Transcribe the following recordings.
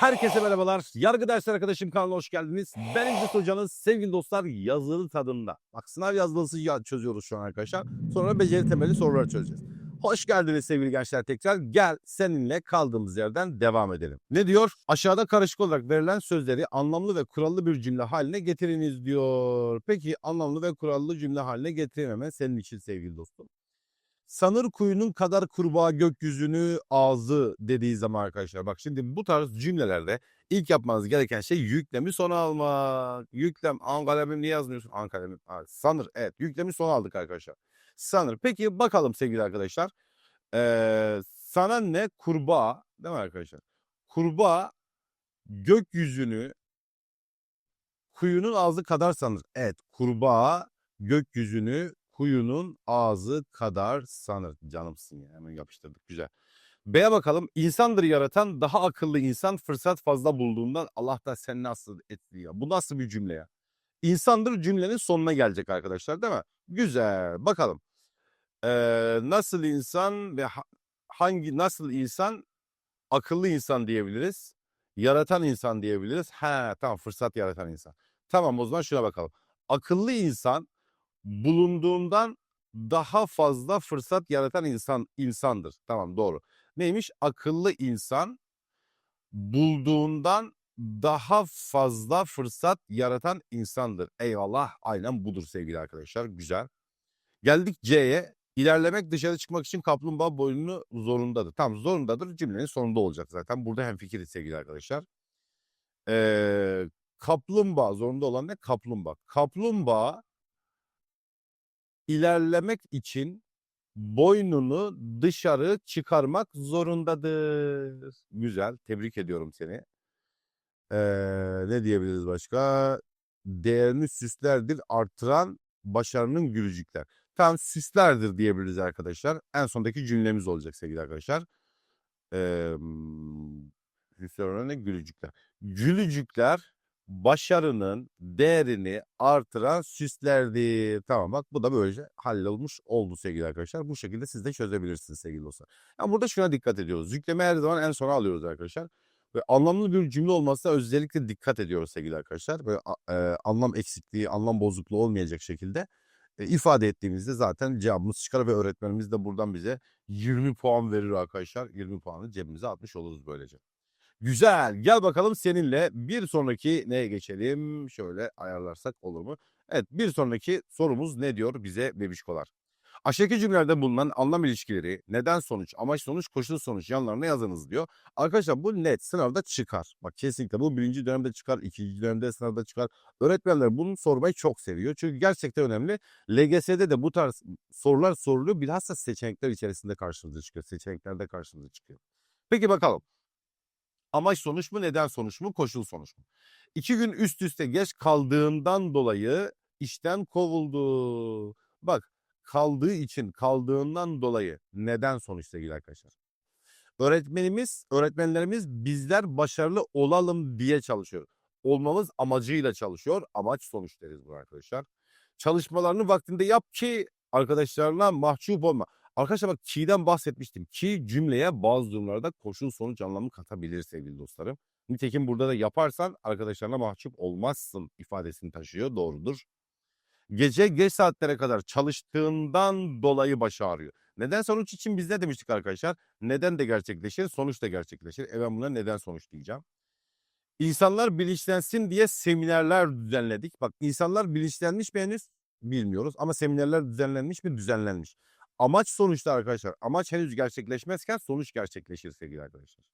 Herkese merhabalar. Yargı Dersler Arkadaşım kanalına hoş geldiniz. Ben İdris Hoca'nız sevgili dostlar yazılı tadında. Bak sınav yazılısı ya- çözüyoruz şu an arkadaşlar. Sonra beceri temelli sorular çözeceğiz. Hoş geldiniz sevgili gençler tekrar. Gel seninle kaldığımız yerden devam edelim. Ne diyor? Aşağıda karışık olarak verilen sözleri anlamlı ve kurallı bir cümle haline getiriniz diyor. Peki anlamlı ve kurallı cümle haline getirememe senin için sevgili dostum. Sanır kuyunun kadar kurbağa gökyüzünü ağzı dediği zaman arkadaşlar bak şimdi bu tarz cümlelerde ilk yapmanız gereken şey yüklemi sona almak. Yüklem an kalemim niye yazmıyorsun? An kalemim. Ha, sanır evet yüklemi sona aldık arkadaşlar. Sanır. Peki bakalım sevgili arkadaşlar. Ee, sana ne kurbağa değil mi arkadaşlar? Kurbağa gökyüzünü kuyunun ağzı kadar sanır. Evet kurbağa gökyüzünü kuyunun ağzı kadar sanır. Canımsın ya hemen yapıştırdık güzel. B'ye bakalım. İnsandır yaratan daha akıllı insan fırsat fazla bulduğundan Allah da sen nasıl etti ya. Bu nasıl bir cümle ya? İnsandır cümlenin sonuna gelecek arkadaşlar değil mi? Güzel. Bakalım. Ee, nasıl insan ve ha- hangi nasıl insan akıllı insan diyebiliriz. Yaratan insan diyebiliriz. Ha tamam fırsat yaratan insan. Tamam o zaman şuna bakalım. Akıllı insan bulunduğundan daha fazla fırsat yaratan insan insandır. Tamam doğru. Neymiş? Akıllı insan bulduğundan daha fazla fırsat yaratan insandır. Eyvallah. Aynen budur sevgili arkadaşlar. Güzel. Geldik C'ye. İlerlemek dışarı çıkmak için kaplumbağa boynunu zorundadır. Tamam zorundadır cümlenin sonunda olacak zaten. Burada hemfikiriz sevgili arkadaşlar. Ee, kaplumbağa zorunda olan ne? Kaplumbağa. Kaplumbağa ilerlemek için boynunu dışarı çıkarmak zorundadır. Güzel. Tebrik ediyorum seni. Ee, ne diyebiliriz başka? Değerini süslerdir artıran başarının gülücükler. Tam süslerdir diyebiliriz arkadaşlar. En sondaki cümlemiz olacak sevgili arkadaşlar. Ee, süsler ne? Gülücükler. Gülücükler başarının değerini artıran süslerdir. Tamam bak bu da böylece hallolmuş oldu sevgili arkadaşlar. Bu şekilde siz de çözebilirsiniz sevgili dostlar. Yani burada şuna dikkat ediyoruz. Yükleme her zaman en sona alıyoruz arkadaşlar. Ve anlamlı bir cümle olmasına özellikle dikkat ediyoruz sevgili arkadaşlar. Böyle e, anlam eksikliği, anlam bozukluğu olmayacak şekilde e, ifade ettiğimizde zaten cevabımız çıkar ve öğretmenimiz de buradan bize 20 puan verir arkadaşlar. 20 puanı cebimize atmış oluruz böylece. Güzel. Gel bakalım seninle bir sonraki neye geçelim? Şöyle ayarlarsak olur mu? Evet bir sonraki sorumuz ne diyor bize bebişkolar? Aşağıdaki cümlelerde bulunan anlam ilişkileri neden sonuç, amaç sonuç, koşul sonuç yanlarına yazınız diyor. Arkadaşlar bu net sınavda çıkar. Bak kesinlikle bu birinci dönemde çıkar, ikinci dönemde sınavda çıkar. Öğretmenler bunu sormayı çok seviyor. Çünkü gerçekten önemli. LGS'de de bu tarz sorular soruluyor. Bilhassa seçenekler içerisinde karşımıza çıkıyor. Seçeneklerde karşımıza çıkıyor. Peki bakalım. Amaç sonuç mu, neden sonuç mu, koşul sonuç mu? İki gün üst üste geç kaldığından dolayı işten kovuldu. Bak kaldığı için, kaldığından dolayı neden sonuç sevgili arkadaşlar? Öğretmenimiz, öğretmenlerimiz bizler başarılı olalım diye çalışıyor. Olmamız amacıyla çalışıyor. Amaç sonuç deriz bu arkadaşlar. Çalışmalarını vaktinde yap ki arkadaşlarına mahcup olma. Arkadaşlar bak ki'den bahsetmiştim. Ki cümleye bazı durumlarda koşul sonuç anlamı katabilir sevgili dostlarım. Nitekim burada da yaparsan arkadaşlarına mahcup olmazsın ifadesini taşıyor. Doğrudur. Gece geç saatlere kadar çalıştığından dolayı başı ağrıyor. Neden sonuç için biz ne demiştik arkadaşlar? Neden de gerçekleşir, sonuç da gerçekleşir. E ben buna neden sonuç diyeceğim. İnsanlar bilinçlensin diye seminerler düzenledik. Bak insanlar bilinçlenmiş mi henüz bilmiyoruz ama seminerler düzenlenmiş mi düzenlenmiş. Amaç sonuçta arkadaşlar. Amaç henüz gerçekleşmezken sonuç gerçekleşir sevgili arkadaşlar.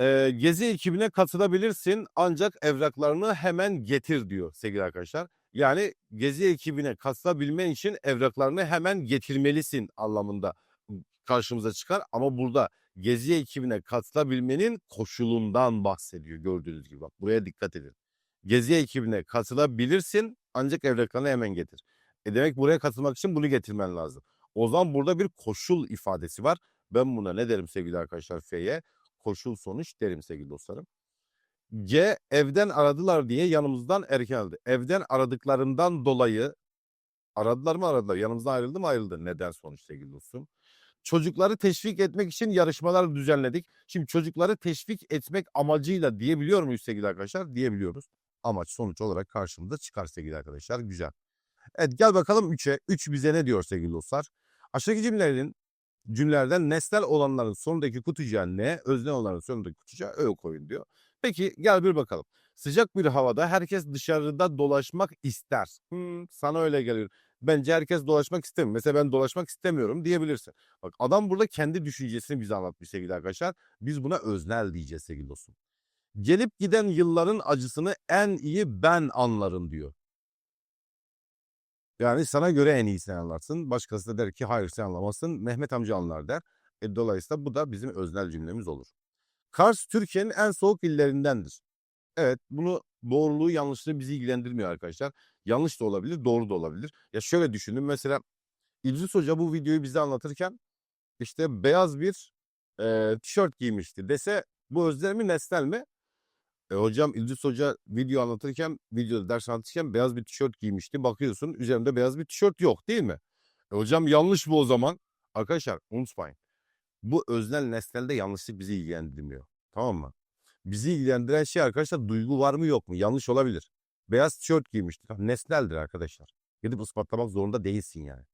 Ee, gezi ekibine katılabilirsin ancak evraklarını hemen getir diyor sevgili arkadaşlar. Yani gezi ekibine katılabilmen için evraklarını hemen getirmelisin anlamında karşımıza çıkar. Ama burada gezi ekibine katılabilmenin koşulundan bahsediyor gördüğünüz gibi. Bak buraya dikkat edin. Gezi ekibine katılabilirsin ancak evraklarını hemen getir. E demek buraya katılmak için bunu getirmen lazım. O zaman burada bir koşul ifadesi var. Ben buna ne derim sevgili arkadaşlar F'ye? Koşul sonuç derim sevgili dostlarım. C evden aradılar diye yanımızdan erken aldı. Evden aradıklarından dolayı aradılar mı aradılar. Yanımızdan ayrıldı mı ayrıldı. Neden sonuç sevgili dostum. Çocukları teşvik etmek için yarışmalar düzenledik. Şimdi çocukları teşvik etmek amacıyla diyebiliyor muyuz sevgili arkadaşlar? Diyebiliyoruz. Amaç sonuç olarak karşımıza çıkar sevgili arkadaşlar. Güzel. Evet gel bakalım 3'e. 3 bize ne diyor sevgili dostlar? Aşağıdaki cümlelerin cümlelerden nesnel olanların sonundaki kutucuğa ne, öznel olanların sonundaki kutucuğa ö koyun diyor. Peki gel bir bakalım. Sıcak bir havada herkes dışarıda dolaşmak ister. Hmm, sana öyle geliyor. Bence herkes dolaşmak istemiyor. Mesela ben dolaşmak istemiyorum diyebilirsin. Bak adam burada kendi düşüncesini bize anlatmış sevgili arkadaşlar. Biz buna öznel diyeceğiz sevgili dostum. Gelip giden yılların acısını en iyi ben anlarım diyor. Yani sana göre en iyi sen anlarsın. Başkası da der ki hayır sen anlamazsın. Mehmet amca anlar der. E, dolayısıyla bu da bizim öznel cümlemiz olur. Kars Türkiye'nin en soğuk illerindendir. Evet bunu doğruluğu yanlışlığı bizi ilgilendirmiyor arkadaşlar. Yanlış da olabilir, doğru da olabilir. Ya şöyle düşünün mesela İdris Hoca bu videoyu bize anlatırken işte beyaz bir e, tişört giymişti dese bu öznel mi nesnel mi? E, hocam İdris Hoca video anlatırken, videoda ders anlatırken beyaz bir tişört giymişti. Bakıyorsun üzerinde beyaz bir tişört yok değil mi? E, hocam yanlış bu o zaman. Arkadaşlar unutmayın. Bu öznel nesnelde yanlışlık bizi ilgilendirmiyor. Tamam mı? Bizi ilgilendiren şey arkadaşlar duygu var mı yok mu? Yanlış olabilir. Beyaz tişört giymişti. Nesneldir arkadaşlar. Gidip ispatlamak zorunda değilsin yani.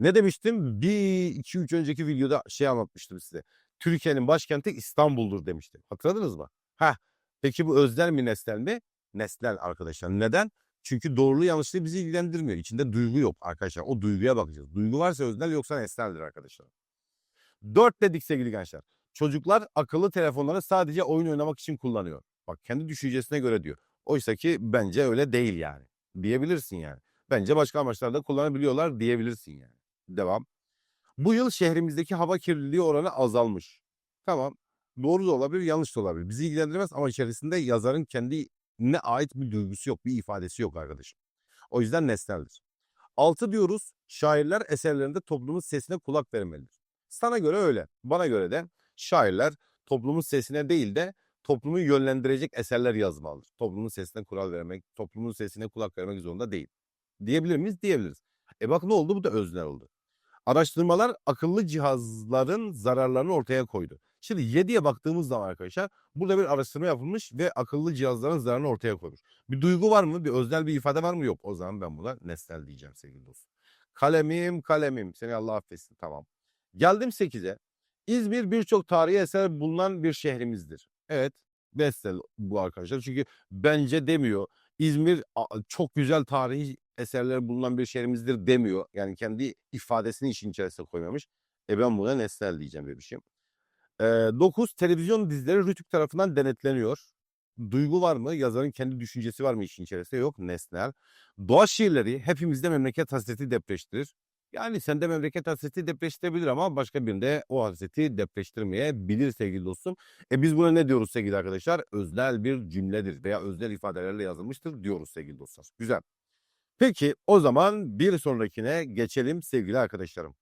Ne demiştim? Bir, iki, üç önceki videoda şey anlatmıştım size. Türkiye'nin başkenti İstanbul'dur demiştim. Hatırladınız mı? Heh. Peki bu öznel mi nesnel mi? Nesnel arkadaşlar. Neden? Çünkü doğruluğu yanlışlığı bizi ilgilendirmiyor. İçinde duygu yok arkadaşlar. O duyguya bakacağız. Duygu varsa öznel yoksa nesneldir arkadaşlar. Dört dedik sevgili gençler. Çocuklar akıllı telefonları sadece oyun oynamak için kullanıyor. Bak kendi düşüncesine göre diyor. Oysa ki bence öyle değil yani. Diyebilirsin yani. Bence başka amaçlarda kullanabiliyorlar diyebilirsin yani. Devam. Bu yıl şehrimizdeki hava kirliliği oranı azalmış. Tamam. Doğru da olabilir, yanlış da olabilir. Bizi ilgilendirmez ama içerisinde yazarın kendine ait bir duygusu yok, bir ifadesi yok arkadaşım. O yüzden nesneldir. Altı diyoruz, şairler eserlerinde toplumun sesine kulak vermelidir. Sana göre öyle, bana göre de şairler toplumun sesine değil de toplumu yönlendirecek eserler yazmalıdır. Toplumun sesine kural vermek, toplumun sesine kulak vermek zorunda değil. Diyebilir miyiz? Diyebiliriz. E bak ne oldu? Bu da öznel oldu. Araştırmalar akıllı cihazların zararlarını ortaya koydu. Şimdi 7'ye baktığımız zaman arkadaşlar burada bir araştırma yapılmış ve akıllı cihazların zararını ortaya koymuş. Bir duygu var mı? Bir öznel bir ifade var mı? Yok. O zaman ben buna nesnel diyeceğim sevgili dostum. Kalemim kalemim. Seni Allah affetsin. Tamam. Geldim 8'e. İzmir birçok tarihi eser bulunan bir şehrimizdir. Evet. Bestel bu arkadaşlar. Çünkü bence demiyor. İzmir çok güzel tarihi eserler bulunan bir şehrimizdir demiyor. Yani kendi ifadesini işin içerisine koymamış. E ben buna nesnel diyeceğim bebişim. 9 televizyon dizileri Rütük tarafından denetleniyor. Duygu var mı? Yazarın kendi düşüncesi var mı işin içerisinde? Yok. Nesnel. Doğa şiirleri hepimizde memleket hasreti depreştirir. Yani sende memleket hasreti depreştirebilir ama başka birinde o hasreti depreştirmeyebilir sevgili dostum. E biz buna ne diyoruz sevgili arkadaşlar? Öznel bir cümledir veya öznel ifadelerle yazılmıştır diyoruz sevgili dostlar. Güzel. Peki o zaman bir sonrakine geçelim sevgili arkadaşlarım.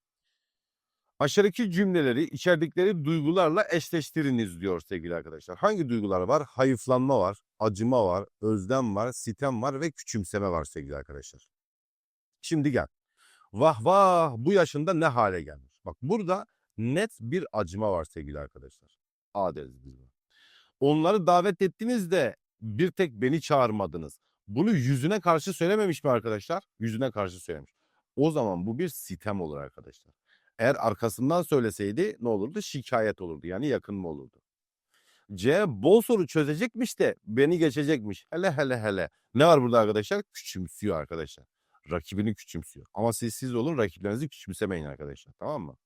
Aşağıdaki cümleleri içerdikleri duygularla eşleştiriniz diyor sevgili arkadaşlar. Hangi duygular var? Hayıflanma var, acıma var, özlem var, sitem var ve küçümseme var sevgili arkadaşlar. Şimdi gel. Vah vah bu yaşında ne hale gelmiş. Bak burada net bir acıma var sevgili arkadaşlar. A deriz. Onları davet ettiğinizde bir tek beni çağırmadınız. Bunu yüzüne karşı söylememiş mi arkadaşlar? Yüzüne karşı söylemiş. O zaman bu bir sitem olur arkadaşlar. Eğer arkasından söyleseydi ne olurdu? Şikayet olurdu. Yani yakınma olurdu. C bol soru çözecekmiş de beni geçecekmiş. Hele hele hele. Ne var burada arkadaşlar? Küçümsüyor arkadaşlar. Rakibini küçümsüyor. Ama siz siz olun rakiplerinizi küçümsemeyin arkadaşlar. Tamam mı?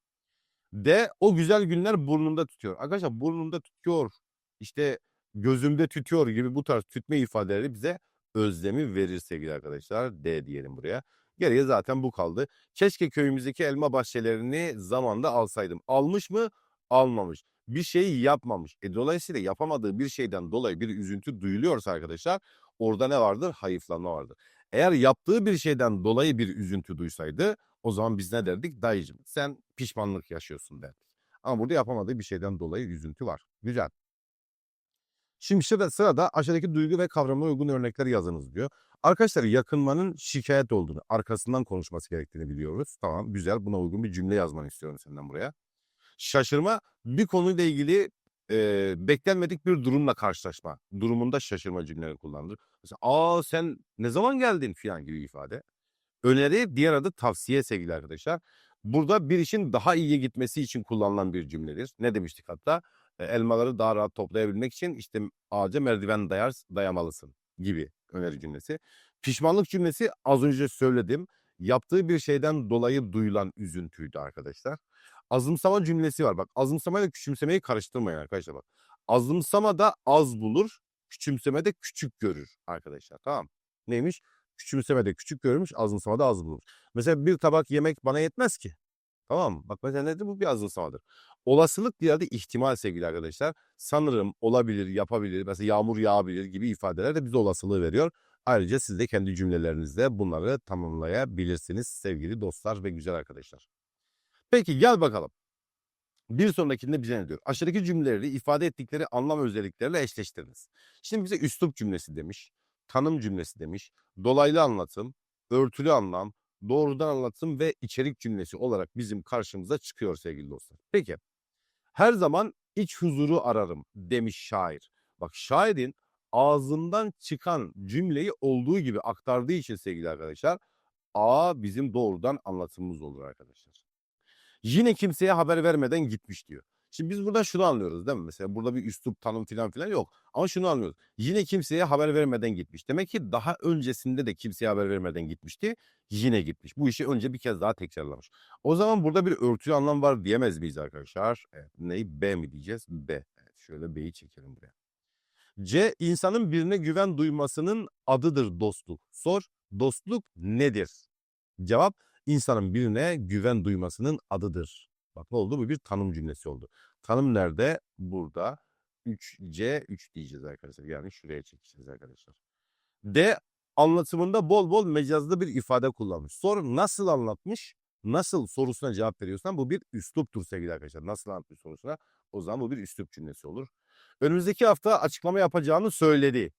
D o güzel günler burnunda tutuyor. Arkadaşlar burnunda tutuyor. İşte gözümde tütüyor gibi bu tarz tütme ifadeleri bize özlemi verir sevgili arkadaşlar. D diyelim buraya. Geriye zaten bu kaldı. Keşke köyümüzdeki elma bahçelerini zamanda alsaydım. Almış mı? Almamış. Bir şeyi yapmamış. E dolayısıyla yapamadığı bir şeyden dolayı bir üzüntü duyuluyorsa arkadaşlar orada ne vardır? Hayıflanma vardır. Eğer yaptığı bir şeyden dolayı bir üzüntü duysaydı o zaman biz ne derdik? Dayıcım sen pişmanlık yaşıyorsun derdik. Ama burada yapamadığı bir şeyden dolayı üzüntü var. Güzel. Şimdi sırada, sırada aşağıdaki duygu ve kavramına uygun örnekler yazınız diyor. Arkadaşlar yakınmanın şikayet olduğunu, arkasından konuşması gerektiğini biliyoruz. Tamam güzel buna uygun bir cümle yazmanı istiyorum senden buraya. Şaşırma bir konuyla ilgili e, beklenmedik bir durumla karşılaşma durumunda şaşırma cümleleri kullanılır. Mesela aa sen ne zaman geldin filan gibi ifade. Öneri diğer adı tavsiye sevgili arkadaşlar. Burada bir işin daha iyiye gitmesi için kullanılan bir cümledir. Ne demiştik hatta? E, elmaları daha rahat toplayabilmek için işte ağaca merdiven dayar, dayamalısın gibi öneri cümlesi. Pişmanlık cümlesi az önce söyledim. Yaptığı bir şeyden dolayı duyulan üzüntüydü arkadaşlar. Azımsama cümlesi var. Bak azımsamayla küçümsemeyi karıştırmayın arkadaşlar bak. Azımsama da az bulur, küçümseme de küçük görür arkadaşlar. Tamam. Neymiş? Küçümseme de küçük görürmüş, azımsama da az bulur. Mesela bir tabak yemek bana yetmez ki. Tamam mı? Bak mesela nedir? Bu bir azımsamadır. Olasılık diğer de ihtimal sevgili arkadaşlar. Sanırım, olabilir, yapabilir, mesela yağmur yağabilir gibi ifadeler de bize olasılığı veriyor. Ayrıca siz de kendi cümlelerinizde bunları tamamlayabilirsiniz sevgili dostlar ve güzel arkadaşlar. Peki gel bakalım. Bir sonrakinde bize ne diyor? Aşağıdaki cümleleri ifade ettikleri anlam özellikleriyle eşleştiriniz. Şimdi bize üslup cümlesi demiş, tanım cümlesi demiş, dolaylı anlatım, örtülü anlam, doğrudan anlatım ve içerik cümlesi olarak bizim karşımıza çıkıyor sevgili dostlar. Peki her zaman iç huzuru ararım demiş şair. Bak şairin ağzından çıkan cümleyi olduğu gibi aktardığı için sevgili arkadaşlar A bizim doğrudan anlatımımız olur arkadaşlar. Yine kimseye haber vermeden gitmiş diyor. Şimdi biz buradan şunu anlıyoruz değil mi? Mesela burada bir üslup tanım falan filan yok. Ama şunu anlıyoruz. Yine kimseye haber vermeden gitmiş. Demek ki daha öncesinde de kimseye haber vermeden gitmişti. Yine gitmiş. Bu işi önce bir kez daha tekrarlamış. O zaman burada bir örtülü anlam var diyemez miyiz arkadaşlar? Evet. Neyi? B mi diyeceğiz? B. Evet, şöyle B'yi çekelim buraya. C. insanın birine güven duymasının adıdır dostluk. Sor. Dostluk nedir? Cevap insanın birine güven duymasının adıdır. Bak ne oldu? Bu bir tanım cümlesi oldu. Tanım nerede? Burada. 3C 3 diyeceğiz arkadaşlar. Yani şuraya çekeceğiz arkadaşlar. D anlatımında bol bol mecazlı bir ifade kullanmış. Sor nasıl anlatmış? Nasıl sorusuna cevap veriyorsan bu bir üsluptur sevgili arkadaşlar. Nasıl anlatmış sorusuna o zaman bu bir üslup cümlesi olur. Önümüzdeki hafta açıklama yapacağını söyledi.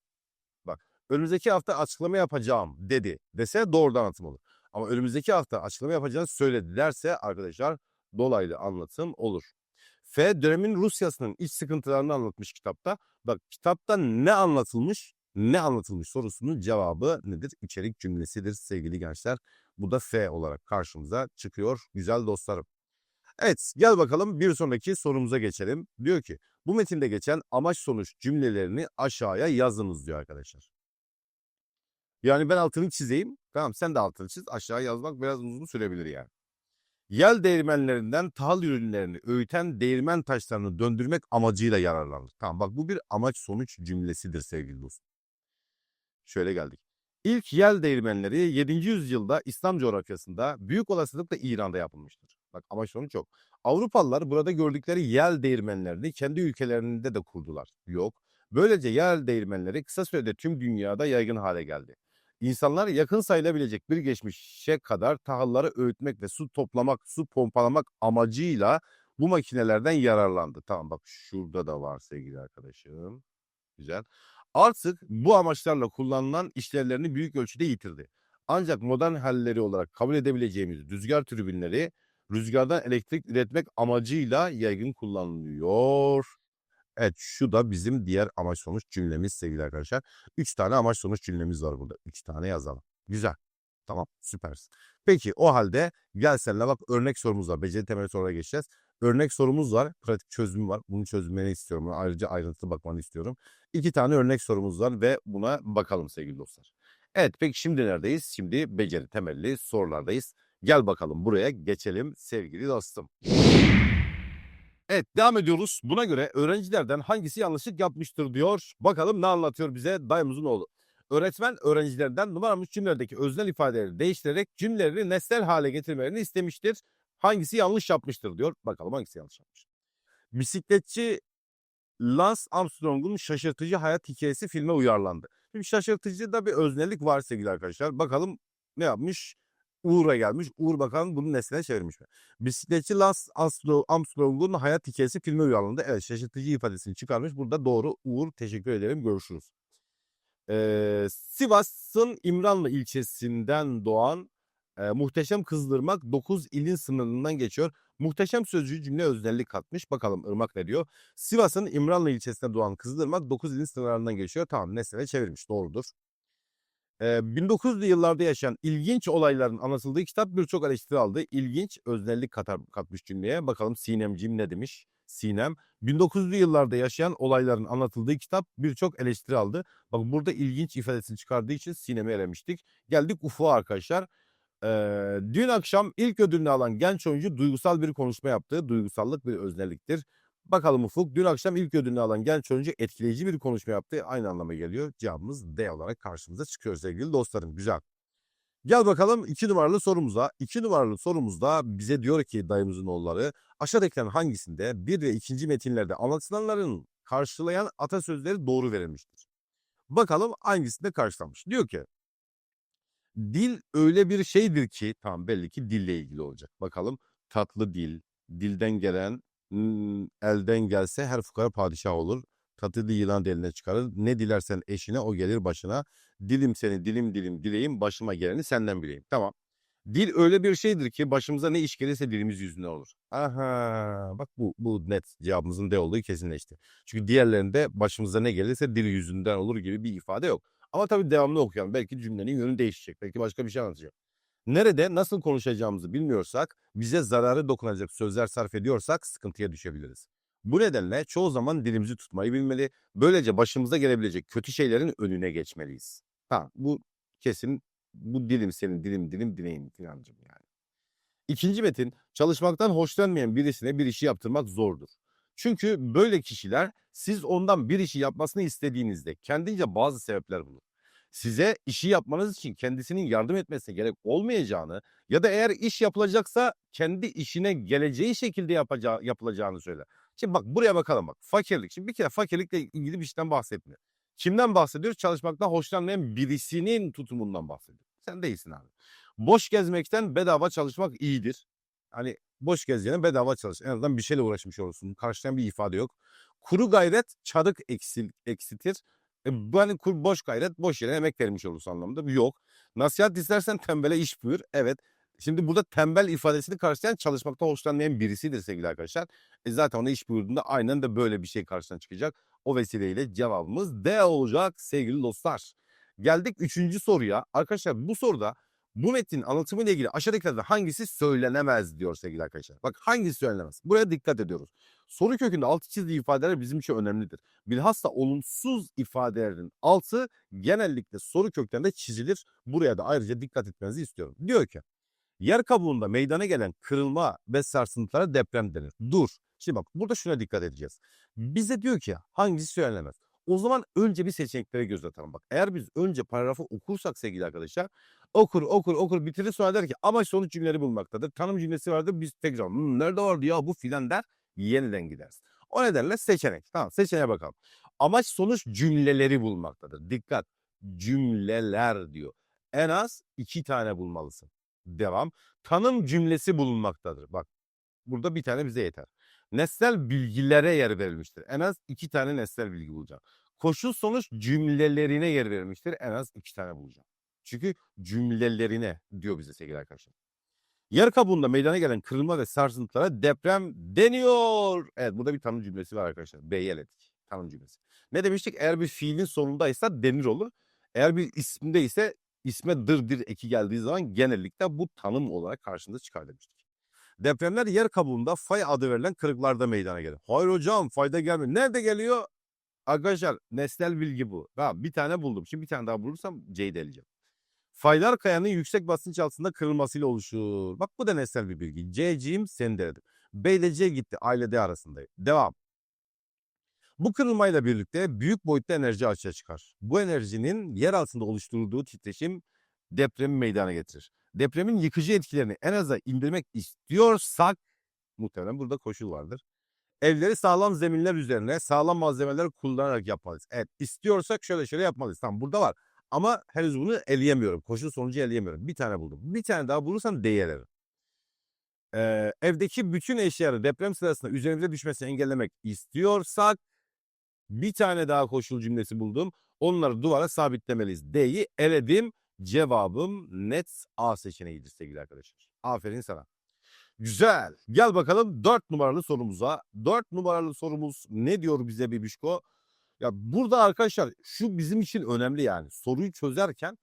Bak önümüzdeki hafta açıklama yapacağım dedi dese doğrudan anlatım olur. Ama önümüzdeki hafta açıklama yapacağını söyledi derse arkadaşlar dolaylı anlatım olur. F dönemin Rusyasının iç sıkıntılarını anlatmış kitapta. Bak kitapta ne anlatılmış ne anlatılmış sorusunun cevabı nedir? İçerik cümlesidir sevgili gençler. Bu da F olarak karşımıza çıkıyor güzel dostlarım. Evet gel bakalım bir sonraki sorumuza geçelim. Diyor ki bu metinde geçen amaç sonuç cümlelerini aşağıya yazınız diyor arkadaşlar. Yani ben altını çizeyim. Tamam sen de altını çiz. Aşağı yazmak biraz uzun sürebilir yani. Yel değirmenlerinden tahıl ürünlerini öğüten değirmen taşlarını döndürmek amacıyla yararlanır. Tamam bak bu bir amaç sonuç cümlesidir sevgili dostum. Şöyle geldik. İlk yel değirmenleri 7. yüzyılda İslam coğrafyasında büyük olasılıkla İran'da yapılmıştır. Bak amaç sonuç yok. Avrupalılar burada gördükleri yel değirmenlerini kendi ülkelerinde de kurdular. Yok. Böylece yel değirmenleri kısa sürede tüm dünyada yaygın hale geldi. İnsanlar yakın sayılabilecek bir geçmişe kadar tahılları öğütmek ve su toplamak, su pompalamak amacıyla bu makinelerden yararlandı. Tamam bak şurada da var sevgili arkadaşım. Güzel. Artık bu amaçlarla kullanılan işlevlerini büyük ölçüde yitirdi. Ancak modern halleri olarak kabul edebileceğimiz rüzgar türbinleri rüzgardan elektrik üretmek amacıyla yaygın kullanılıyor. Evet şu da bizim diğer amaç sonuç cümlemiz sevgili arkadaşlar. Üç tane amaç sonuç cümlemiz var burada. Üç tane yazalım. Güzel. Tamam süpersin. Peki o halde gel seninle bak örnek sorumuz var. Beceri temeli sorulara geçeceğiz. Örnek sorumuz var. Pratik çözümü var. Bunu çözmeni istiyorum. Ayrıca ayrıntılı bakmanı istiyorum. İki tane örnek sorumuz var ve buna bakalım sevgili dostlar. Evet peki şimdi neredeyiz? Şimdi beceri temelli sorulardayız. Gel bakalım buraya geçelim sevgili dostum. Evet devam ediyoruz. Buna göre öğrencilerden hangisi yanlışlık yapmıştır diyor. Bakalım ne anlatıyor bize dayımızın oğlu. Öğretmen öğrencilerden numaramış cümlelerdeki öznel ifadeleri değiştirerek cümleleri nesnel hale getirmelerini istemiştir. Hangisi yanlış yapmıştır diyor. Bakalım hangisi yanlış yapmış. Bisikletçi Lance Armstrong'un şaşırtıcı hayat hikayesi filme uyarlandı. Şimdi şaşırtıcı da bir öznellik var sevgili arkadaşlar. Bakalım ne yapmış? Uğur'a gelmiş. Uğur bakalım bunu nesneye çevirmiş mi? Bisikletçi Lance Armstrong'un hayat hikayesi filme uyarlandı. Evet şaşırtıcı ifadesini çıkarmış. Burada doğru Uğur teşekkür ederim. Görüşürüz. Ee, Sivas'ın İmranlı ilçesinden doğan e, muhteşem kızdırmak 9 ilin sınırından geçiyor. Muhteşem sözcüğü cümle öznellik katmış. Bakalım Irmak ne diyor? Sivas'ın İmranlı ilçesinde doğan Kızılırmak 9 ilin sınırlarından geçiyor. Tamam nesnele çevirmiş. Doğrudur. Ee, 1900'lü yıllarda yaşayan ilginç olayların anlatıldığı kitap birçok eleştiri aldı. İlginç öznellik katar, katmış cümleye. Bakalım Sinemciğim ne demiş? Sinem. 1900'lü yıllarda yaşayan olayların anlatıldığı kitap birçok eleştiri aldı. Bak burada ilginç ifadesini çıkardığı için Sinem'i elemiştik. Geldik Ufuk'a arkadaşlar. Ee, dün akşam ilk ödülünü alan genç oyuncu duygusal bir konuşma yaptı. Duygusallık bir öznelliktir. Bakalım Ufuk. Dün akşam ilk ödülünü alan genç oyuncu etkileyici bir konuşma yaptı. Aynı anlama geliyor. Cevabımız D olarak karşımıza çıkıyor sevgili dostlarım. Güzel. Gel bakalım iki numaralı sorumuza. İki numaralı sorumuzda bize diyor ki dayımızın oğulları aşağıdakilerin hangisinde bir ve ikinci metinlerde anlatılanların karşılayan atasözleri doğru verilmiştir? Bakalım hangisinde karşılamış. Diyor ki dil öyle bir şeydir ki tam belli ki dille ilgili olacak. Bakalım tatlı dil, dilden gelen elden gelse her fukara padişah olur. Dil yılan eline çıkarır. Ne dilersen eşine o gelir başına. Dilim seni dilim dilim dileyim başıma geleni senden bileyim. Tamam. Dil öyle bir şeydir ki başımıza ne iş gelirse dilimiz yüzünden olur. Aha bak bu bu net cevabımızın D olduğu kesinleşti. Çünkü diğerlerinde başımıza ne gelirse dil yüzünden olur gibi bir ifade yok. Ama tabii devamlı okuyalım. Belki cümlenin yönü değişecek. Belki başka bir şey anlatacak. Nerede nasıl konuşacağımızı bilmiyorsak, bize zararı dokunacak sözler sarf ediyorsak sıkıntıya düşebiliriz. Bu nedenle çoğu zaman dilimizi tutmayı bilmeli. Böylece başımıza gelebilecek kötü şeylerin önüne geçmeliyiz. Ha bu kesin bu dilim senin dilim dilim dileğin financım yani. İkinci metin çalışmaktan hoşlanmayan birisine bir işi yaptırmak zordur. Çünkü böyle kişiler siz ondan bir işi yapmasını istediğinizde kendince bazı sebepler bulur. Size işi yapmanız için kendisinin yardım etmesine gerek olmayacağını ya da eğer iş yapılacaksa kendi işine geleceği şekilde yapacağı, yapılacağını söyler. Şimdi bak buraya bakalım bak. Fakirlik. Şimdi bir kere fakirlikle ilgili bir şeyden bahsetmiyor. Kimden bahsediyor? Çalışmaktan hoşlanmayan birisinin tutumundan bahsediyor. Sen değilsin abi. Boş gezmekten bedava çalışmak iyidir. Hani boş gezeceğine bedava çalış. En azından bir şeyle uğraşmış olursun. Karşılayan bir ifade yok. Kuru gayret çarık eksil, eksitir. E, bu hani boş gayret boş yere emek vermiş olursun anlamında. Yok. Nasihat istersen tembele iş buyur. Evet. Şimdi burada tembel ifadesini karşılayan çalışmaktan hoşlanmayan birisidir sevgili arkadaşlar. E zaten ona iş buyurduğunda aynen de böyle bir şey karşına çıkacak. O vesileyle cevabımız D olacak sevgili dostlar. Geldik üçüncü soruya. Arkadaşlar bu soruda bu metnin anlatımı ile ilgili aşağıdakilerden hangisi söylenemez diyor sevgili arkadaşlar. Bak hangisi söylenemez? Buraya dikkat ediyoruz. Soru kökünde altı çizdiği ifadeler bizim için önemlidir. Bilhassa olumsuz ifadelerin altı genellikle soru köklerinde çizilir. Buraya da ayrıca dikkat etmenizi istiyorum. Diyor ki yer kabuğunda meydana gelen kırılma ve sarsıntılara deprem denir. Dur. Şimdi bak burada şuna dikkat edeceğiz. Bize diyor ki hangisi söylenemez? O zaman önce bir seçeneklere göz atalım. Bak eğer biz önce paragrafı okursak sevgili arkadaşlar okur okur okur bitirir sonra der ki amaç sonuç cümleleri bulmaktadır. Tanım cümlesi vardır biz tekrar "Hmm, nerede vardı ya bu filan der yeniden gideriz. O nedenle seçenek. Tamam seçeneğe bakalım. Amaç sonuç cümleleri bulmaktadır. Dikkat cümleler diyor. En az iki tane bulmalısın. Devam. Tanım cümlesi bulunmaktadır. Bak burada bir tane bize yeter. Nesnel bilgilere yer verilmiştir. En az iki tane nesnel bilgi bulacağım. Koşul sonuç cümlelerine yer verilmiştir. En az iki tane bulacağım. Çünkü cümlelerine diyor bize sevgili arkadaşlar. Yer kabuğunda meydana gelen kırılma ve sarsıntılara deprem deniyor. Evet burada bir tanım cümlesi var arkadaşlar. B'yi eledik. Tanım cümlesi. Ne demiştik? Eğer bir fiilin sonundaysa denir olur. Eğer bir isimde ise isme dır dir eki geldiği zaman genellikle bu tanım olarak karşımıza çıkar demiştik. Depremler yer kabuğunda fay adı verilen kırıklarda meydana gelir. Hayır hocam fayda gelmiyor. Nerede geliyor? Arkadaşlar nesnel bilgi bu. Ha, bir tane buldum. Şimdi bir tane daha bulursam C'yi de. Faylar kayanın yüksek basınç altında kırılmasıyla oluşur. Bak bu da nesnel bir bilgi. C'ciğim seni denedim. B ile C gitti. A ile D arasındayım. Devam. Bu kırılmayla birlikte büyük boyutta enerji açığa çıkar. Bu enerjinin yer altında oluşturduğu titreşim depremi meydana getirir. Depremin yıkıcı etkilerini en aza indirmek istiyorsak muhtemelen burada koşul vardır. Evleri sağlam zeminler üzerine sağlam malzemeler kullanarak yapmalıyız. Evet istiyorsak şöyle şöyle yapmalıyız. Tamam burada var. Ama henüz bunu eleyemiyorum. Koşul sonucu eleyemiyorum. Bir tane buldum. Bir tane daha bulursam değerim. Ee, evdeki bütün eşyaları deprem sırasında üzerimize düşmesini engellemek istiyorsak bir tane daha koşul cümlesi buldum. Onları duvara sabitlemeliyiz. D'yi eledim. Cevabım net A seçeneğidir sevgili arkadaşlar. Aferin sana. Güzel. Gel bakalım 4 numaralı sorumuza. 4 numaralı sorumuz ne diyor bize Bibişko? Ya burada arkadaşlar şu bizim için önemli yani. Soruyu çözerken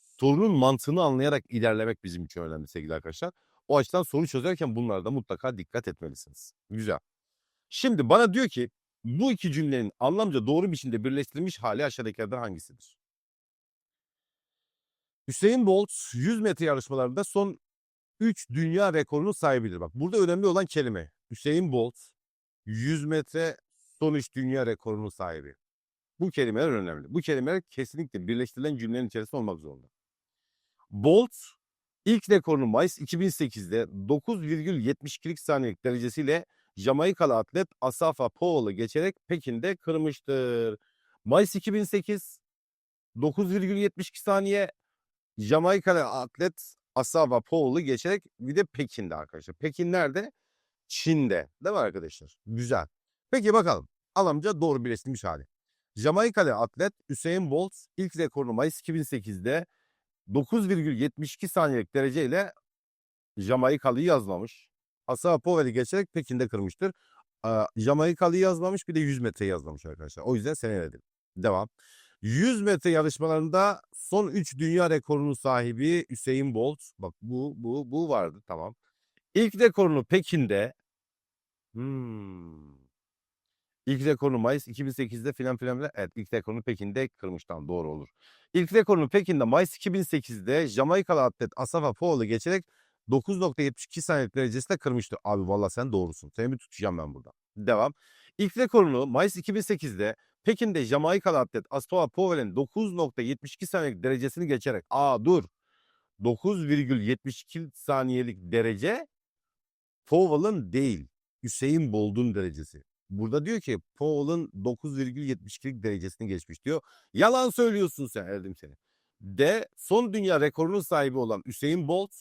sorunun mantığını anlayarak ilerlemek bizim için önemli sevgili arkadaşlar. O açıdan soru çözerken bunlara da mutlaka dikkat etmelisiniz. Güzel. Şimdi bana diyor ki bu iki cümlenin anlamca doğru biçimde birleştirilmiş hali aşağıdakilerden hangisidir? Hüseyin Bolt 100 metre yarışmalarında son 3 dünya rekorunun sahibidir. Bak burada önemli olan kelime. Hüseyin Bolt 100 metre son 3 dünya rekorunun sahibi. Bu kelimeler önemli. Bu kelimeler kesinlikle birleştirilen cümlenin içerisinde olmak zorunda. Bolt ilk rekorunu Mayıs 2008'de 9,72'lik saniyelik derecesiyle Jamaikalı atlet Asafa Powell'ı geçerek Pekin'de kırmıştır. Mayıs 2008 9,72 saniye Jamaikalı atlet Asafa Powell'ı geçerek bir de Pekin'de arkadaşlar. Pekin nerede? Çin'de. Değil mi arkadaşlar? Güzel. Peki bakalım. Alamca doğru birleştirilmiş hali. Jamaikalı atlet Usain Bolt ilk rekorunu Mayıs 2008'de 9,72 saniyelik dereceyle Jamaikalı'yı yazmamış. Asafa Powell'i geçerek Pekin'de kırmıştır. Jamaikalı'yı yazmamış bir de 100 metre yazmamış arkadaşlar. O yüzden seneledim. Devam. 100 metre yarışmalarında son 3 dünya rekorunun sahibi Hüseyin Bolt. Bak bu bu bu vardı tamam. İlk rekorunu Pekin'de hmm, İlk rekorunu Mayıs 2008'de filan filan filan. Evet ilk rekorunu Pekin'de kırmıştan doğru olur. İlk rekorunu Pekin'de Mayıs 2008'de Jamaikalı atlet Asafa Powell'ı geçerek 9.72 saniyelik derecesinde kırmıştı. Abi valla sen doğrusun. Seni bir tutacağım ben burada. Devam. İlk rekorunu Mayıs 2008'de Pekin'de Jamaikalı atlet Asafa Powell'in 9.72 saniyelik derecesini geçerek. Aa dur. 9,72 saniyelik derece Powell'ın değil. Hüseyin Bolt'un derecesi. Burada diyor ki Powell'ın 9,72'lik derecesini geçmiş diyor. Yalan söylüyorsun sen Erdim seni. De son dünya rekorunun sahibi olan Hüseyin Bolt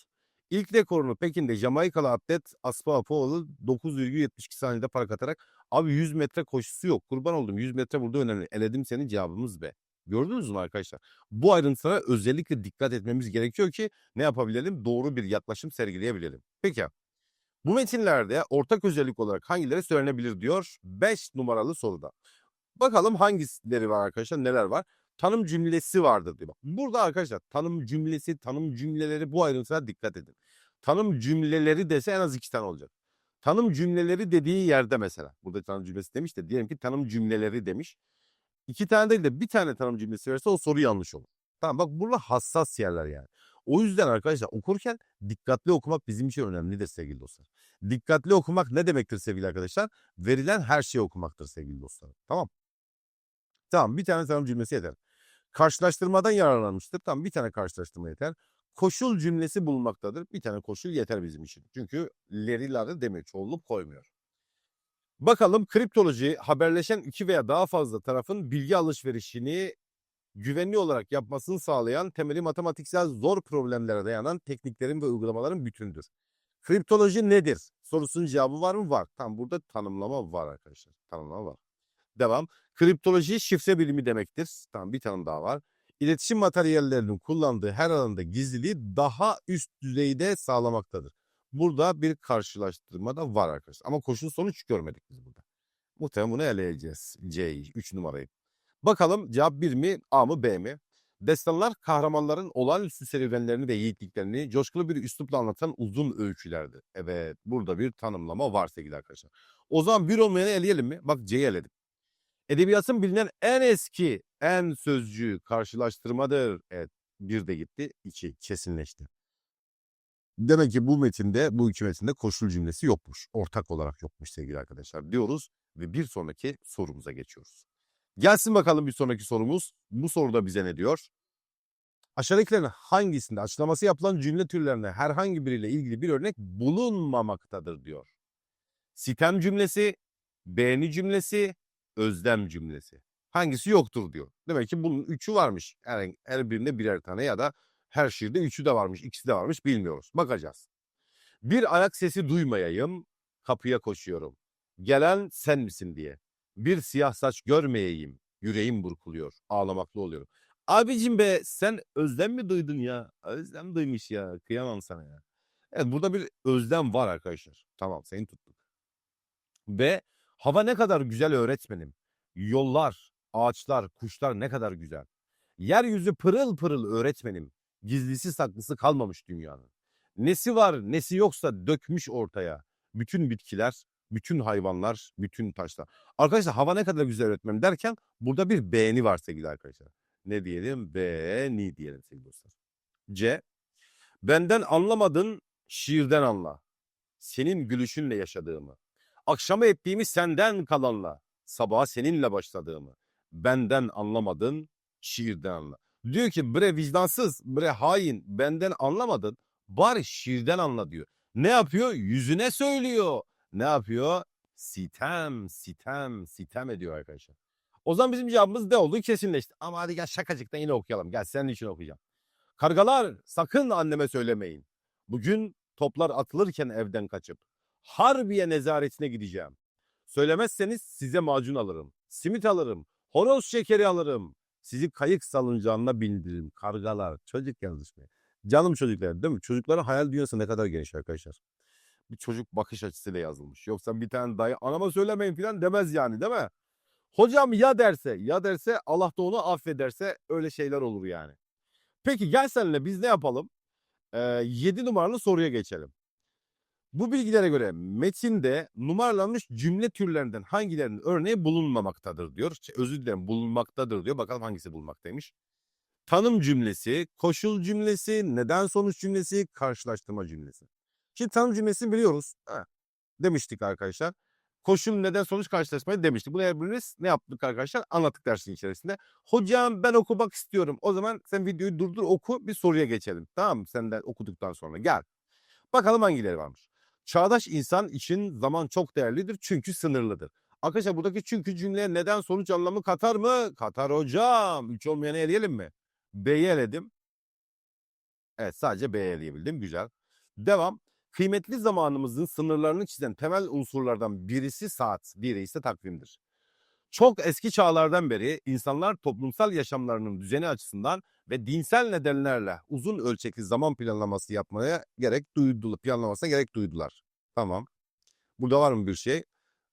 ilk rekorunu Pekin'de Jamaikalı atlet Aspa Powell'ı 9,72 saniyede park atarak abi 100 metre koşusu yok. Kurban oldum 100 metre burada önemli. Eledim senin cevabımız be. Gördünüz mü arkadaşlar? Bu ayrıntılara özellikle dikkat etmemiz gerekiyor ki ne yapabilelim? Doğru bir yaklaşım sergileyebilelim. Peki bu metinlerde ortak özellik olarak hangileri söylenebilir diyor 5 numaralı soruda. Bakalım hangileri var arkadaşlar neler var? Tanım cümlesi vardır diyor. Burada arkadaşlar tanım cümlesi, tanım cümleleri bu ayrıntılara dikkat edin. Tanım cümleleri dese en az iki tane olacak. Tanım cümleleri dediği yerde mesela. Burada tanım cümlesi demiş de diyelim ki tanım cümleleri demiş. İki tane değil de bir tane tanım cümlesi verirse o soru yanlış olur. Tamam bak burada hassas yerler yani. O yüzden arkadaşlar okurken dikkatli okumak bizim için önemlidir sevgili dostlar. Dikkatli okumak ne demektir sevgili arkadaşlar? Verilen her şeyi okumaktır sevgili dostlar. Tamam. Tamam bir tane tanım cümlesi yeter. Karşılaştırmadan yararlanmıştır. Tamam bir tane karşılaştırma yeter. Koşul cümlesi bulunmaktadır. Bir tane koşul yeter bizim için. Çünkü lerileri demiyor. Çoğunluk koymuyor. Bakalım kriptoloji haberleşen iki veya daha fazla tarafın bilgi alışverişini güvenli olarak yapmasını sağlayan temeli matematiksel zor problemlere dayanan tekniklerin ve uygulamaların bütünüdür. Kriptoloji nedir? Sorusunun cevabı var mı? Var. Tam burada tanımlama var arkadaşlar. Tanımlama var. Devam. Kriptoloji şifre bilimi demektir. Tamam bir tanım daha var. İletişim materyallerinin kullandığı her alanda gizliliği daha üst düzeyde sağlamaktadır. Burada bir karşılaştırma da var arkadaşlar. Ama koşul sonuç görmedik biz burada. Muhtemelen bunu eleyeceğiz. C'yi, 3 numarayı. Bakalım cevap 1 mi, A mı, B mi? Destanlar kahramanların olağanüstü serüvenlerini ve yiğitliklerini coşkulu bir üslupla anlatan uzun öykülerdir. Evet burada bir tanımlama var sevgili arkadaşlar. O zaman bir olmayanı eleyelim mi? Bak C'yi eledim. Edebiyatın bilinen en eski, en sözcüğü karşılaştırmadır. Evet bir de gitti, iki kesinleşti. Demek ki bu metinde, bu iki metinde koşul cümlesi yokmuş. Ortak olarak yokmuş sevgili arkadaşlar diyoruz ve bir sonraki sorumuza geçiyoruz. Gelsin bakalım bir sonraki sorumuz. Bu soruda bize ne diyor? Aşağıdakilerin hangisinde açıklaması yapılan cümle türlerine herhangi biriyle ilgili bir örnek bulunmamaktadır diyor. Sitem cümlesi, beğeni cümlesi, özlem cümlesi. Hangisi yoktur diyor. Demek ki bunun üçü varmış. Her, her birinde birer tane ya da her şiirde üçü de varmış, ikisi de varmış bilmiyoruz. Bakacağız. Bir ayak sesi duymayayım, kapıya koşuyorum. Gelen sen misin diye. Bir siyah saç görmeyeyim, yüreğim burkuluyor, ağlamaklı oluyorum. Abicim be sen özlem mi duydun ya? Özlem duymuş ya, kıyamam sana ya. Evet burada bir özlem var arkadaşlar. Tamam seni tuttuk. Ve hava ne kadar güzel öğretmenim. Yollar, ağaçlar, kuşlar ne kadar güzel. Yeryüzü pırıl pırıl öğretmenim. Gizlisi saklısı kalmamış dünyanın. Nesi var nesi yoksa dökmüş ortaya. Bütün bitkiler, bütün hayvanlar, bütün taşlar. Arkadaşlar hava ne kadar güzel öğretmenim derken burada bir beğeni var sevgili arkadaşlar. Ne diyelim? Beğeni diyelim sevgili dostlar. C. Benden anlamadın, şiirden anla. Senin gülüşünle yaşadığımı. Akşama ettiğimi senden kalanla. Sabaha seninle başladığımı. Benden anlamadın, şiirden anla. Diyor ki bre vicdansız, bre hain, benden anlamadın. Bari şiirden anla diyor. Ne yapıyor? Yüzüne söylüyor. Ne yapıyor? Sitem, sitem, sitem ediyor arkadaşlar. O zaman bizim cevabımız ne oldu? Kesinleşti. Ama hadi gel şakacıktan yine okuyalım. Gel senin için okuyacağım. Kargalar sakın anneme söylemeyin. Bugün toplar atılırken evden kaçıp Harbiye nezaretine gideceğim. Söylemezseniz size macun alırım. Simit alırım. Horoz şekeri alırım. Sizi kayık salıncağına bindiririm. Kargalar. Çocuk yazışmaya. Canım çocuklar değil mi? Çocukların hayal dünyası ne kadar geniş arkadaşlar. Bir çocuk bakış açısıyla yazılmış. Yoksa bir tane dayı anama söylemeyin falan demez yani değil mi? Hocam ya derse, ya derse Allah da onu affederse öyle şeyler olur yani. Peki gel seninle biz ne yapalım? Ee, 7 numaralı soruya geçelim. Bu bilgilere göre metinde numaralanmış cümle türlerinden hangilerinin örneği bulunmamaktadır diyor. Şey, özür dilerim bulunmaktadır diyor. Bakalım hangisi bulunmaktaymış. Tanım cümlesi, koşul cümlesi, neden sonuç cümlesi, karşılaştırma cümlesi. Şimdi tanım cümlesini biliyoruz. Demiştik arkadaşlar. Koşul neden sonuç karşılaştırmayı demiştik. Bunu her biriniz ne yaptık arkadaşlar? Anlattık dersin içerisinde. Hocam ben okumak istiyorum. O zaman sen videoyu durdur oku bir soruya geçelim. Tamam mı? Sen de okuduktan sonra gel. Bakalım hangileri varmış. Çağdaş insan için zaman çok değerlidir çünkü sınırlıdır. Arkadaşlar buradaki çünkü cümleye neden sonuç anlamı katar mı? Katar hocam. Üç olmayanı eleyelim mi? B'yi eledim. Evet sadece B'yi eleyebildim. Güzel. Devam. Kıymetli zamanımızın sınırlarını çizen temel unsurlardan birisi saat, diğeri ise takvimdir. Çok eski çağlardan beri insanlar toplumsal yaşamlarının düzeni açısından ve dinsel nedenlerle uzun ölçekli zaman planlaması yapmaya gerek duydular, planlamasına gerek duydular. Tamam. Burada var mı bir şey?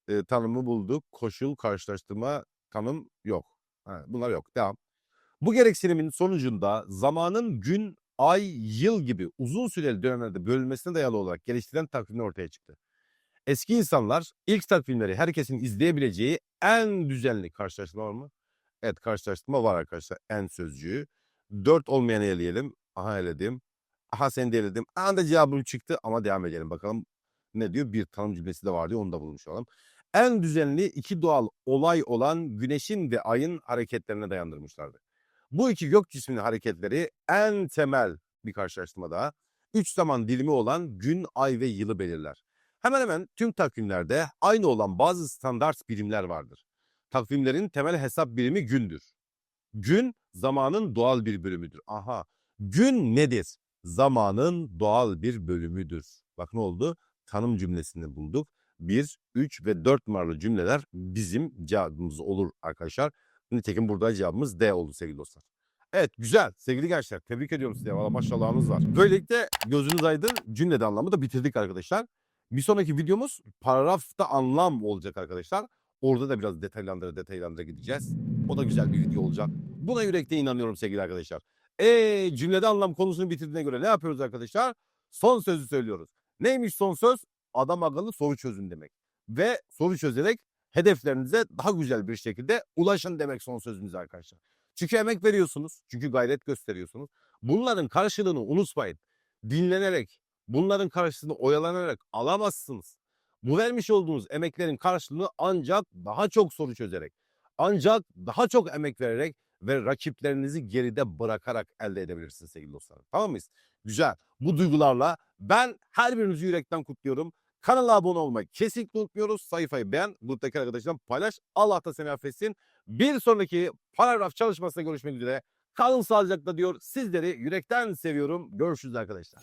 Ee, tanımı bulduk. Koşul, karşılaştırma, tanım yok. Ha, bunlar yok. Devam. Bu gereksinimin sonucunda zamanın gün, ay, yıl gibi uzun süreli dönemlerde bölünmesine dayalı olarak geliştirilen takvimler ortaya çıktı. Eski insanlar ilk takvimleri herkesin izleyebileceği en düzenli karşılaştırma var mı? Evet karşılaştırma var arkadaşlar. En sözcüğü. Dört olmayanı eleyelim. Aha eledim. Aha seni de eledim. Anda cevabım çıktı ama devam edelim bakalım. Ne diyor? Bir tanım cümlesi de var diyor. Onu da bulmuş olalım. En düzenli iki doğal olay olan güneşin ve ayın hareketlerine dayandırmışlardı. Bu iki gök cisminin hareketleri en temel bir karşılaştırma daha. Üç zaman dilimi olan gün, ay ve yılı belirler. Hemen hemen tüm takvimlerde aynı olan bazı standart birimler vardır. Takvimlerin temel hesap birimi gündür. Gün zamanın doğal bir bölümüdür. Aha. Gün nedir? Zamanın doğal bir bölümüdür. Bak ne oldu? Tanım cümlesini bulduk. 1, 3 ve 4 numaralı cümleler bizim cevabımız olur arkadaşlar. Nitekim burada cevabımız D oldu sevgili dostlar. Evet güzel sevgili gençler tebrik ediyorum size. Valla maşallahınız var. Böylelikle gözünüz aydın cümlede anlamı da bitirdik arkadaşlar. Bir sonraki videomuz paragrafta anlam olacak arkadaşlar. Orada da biraz detaylandıra detaylandıra gideceğiz. O da güzel bir video olacak. Buna yürekte inanıyorum sevgili arkadaşlar. E cümlede anlam konusunu bitirdiğine göre ne yapıyoruz arkadaşlar? Son sözü söylüyoruz. Neymiş son söz? Adam akıllı soru çözün demek. Ve soru çözerek hedeflerinize daha güzel bir şekilde ulaşın demek son sözümüz arkadaşlar. Çünkü emek veriyorsunuz. Çünkü gayret gösteriyorsunuz. Bunların karşılığını unutmayın. Dinlenerek, bunların karşılığını oyalanarak alamazsınız. Bu vermiş olduğunuz emeklerin karşılığını ancak daha çok soru çözerek, ancak daha çok emek vererek ve rakiplerinizi geride bırakarak elde edebilirsiniz sevgili dostlarım. Tamam mıyız? Güzel. Bu duygularla ben her birinizi yürekten kutluyorum. Kanala abone olmayı kesinlikle unutmuyoruz. Sayfayı beğen, gruptaki arkadaşlarla paylaş. Allah da seni affetsin. Bir sonraki paragraf çalışmasında görüşmek üzere. Kalın sağlıcakla diyor. Sizleri yürekten seviyorum. Görüşürüz arkadaşlar.